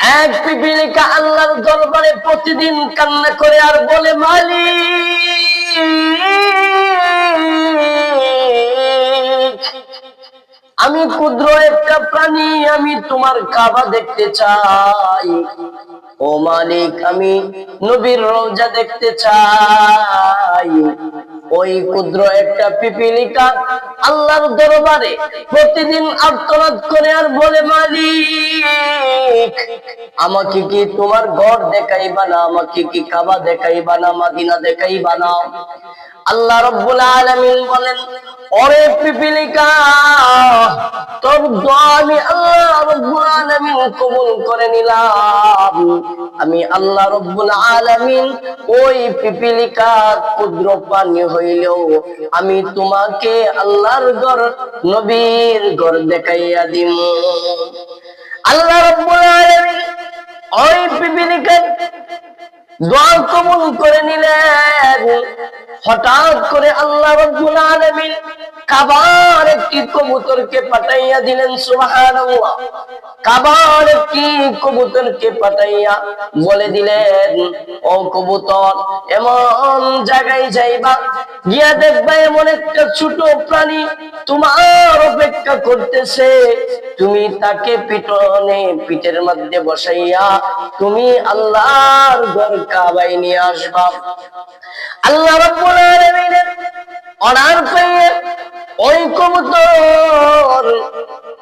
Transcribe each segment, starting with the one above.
এক পিপিলিকা আল্লাহর দরবারে প্রতিদিন কান্না করে আর বলে, মালিক, আমি ক্ষুদ্র একটা প্রাণী, আমি তোমার কাবা দেখতে চাই। ও মালিক, আমি নবীর রোজা দেখতে চাই। ওই ক্ষুদ্র একটা পিপিলিকা আল্লাহর দরবারে প্রতিদিন আর্তনাদ করে আর বলে, মালিক আমাকে কি তোমার ঘর দেখাইবা না? আমাকে কি কাবা দেখাইবা না? মাদিনা দেখাইবা না? আল্লাহ রব্বুল আলামিন বলেন, ওরে পিপিলিকা, তোর দোয়া আমি আল্লাহ রব্বুল আলামিন কবুল করে নিলাম। আমি আল্লাহ রব্বুল আলামিন ওই পিপিলিকা ক্ষুদ্র প্রাণী হইলেও আমি তোমাকে আল্লাহর ঘর, নবীর ঘর দেখাইয়া দিম। আল্লাহ রব্বুল আলামিন ওই পিপিলিকার দোয়া কবুল করে নিলেন। হঠাৎ করে আল্লাহ রব্বুল আলামিন কাবার একটি কবুতরকে পাঠাইয়া দিলেন, সুবহানাল্লাহ। কাবার একটি কবুতরকে পাঠাইয়া বলে দিলেন, ও কবুতর, এমন জায়গায় যাইবা গিয়া দেখবা এমন একটা ছোট প্রাণী তোমার অপেক্ষা করতেছে। তুমি তাকে পিটনে পিঠের মধ্যে বসাইয়া তুমি আল্লাহর ঘর কাবাই নিয়ে আসবা। আল্লাহ অনার পেয়ে ওই কবুতর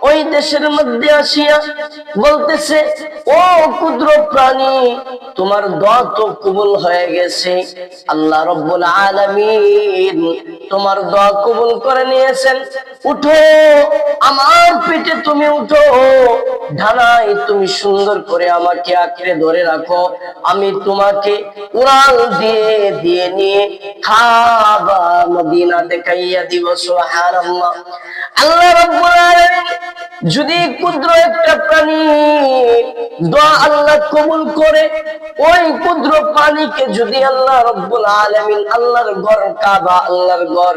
ওই দেশের মধ্যে আসিয়া বলতেছে, ও ক্ষুদ্র প্রাণী, তোমার দোয়া তো কবুল হয়ে গেছে। আল্লাহ রব্বুল আলামিন তোমার দোয়া কবুল করে নিয়েছেন। উঠো, আমার পেটে তুমি উঠো। ঢানায় তুমি সুন্দর করে আমাকে আঁকড়ে ধরে রাখো। আমি তোমাকে উড়াল দিয়ে দিয়ে নিয়ে খাবা যদি ক্ষুদ্র একটা প্রাণী দোয়া আল্লাহ কবুল করে, ওই ক্ষুদ্র প্রাণীকে যদি আল্লাহ রব্বুল আলামিন আল্লাহর ঘর কাবা, আল্লাহর ঘর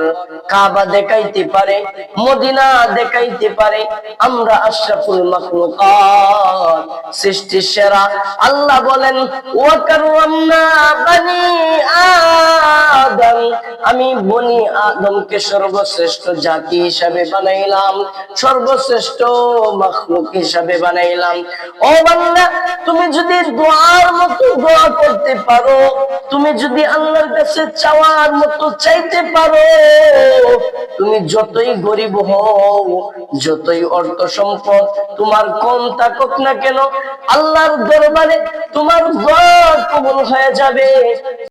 কাবা দেখাইতে পারে, মদিনা দেখাইতে পারে, আমরা আশরাফুল মাখলুকাত সৃষ্টির সেরা। আল্লাহ বলেন, ওয়া কাররামনা বানি আদম আমি বনি আদমকে সর্বশ্রেষ্ঠ জাতি হিসাবে বানাইলাম, সর্বশ্রেষ্ঠ মাখলুক হিসাবে বানাইলাম। ও বান্দা, তুমি যদি দোয়ার মতো দোয়া করতে পারো, তুমি যদি আল্লাহর কাছে চাওয়ার মতো চাইতে পারো, তুমি যতই গরিব হও, যতই অর্থ সম্পদ তোমার কোন তাকক না কেন, আল্লাহর দরবারে তোমার দোয়া কবুল হয়ে যাবে।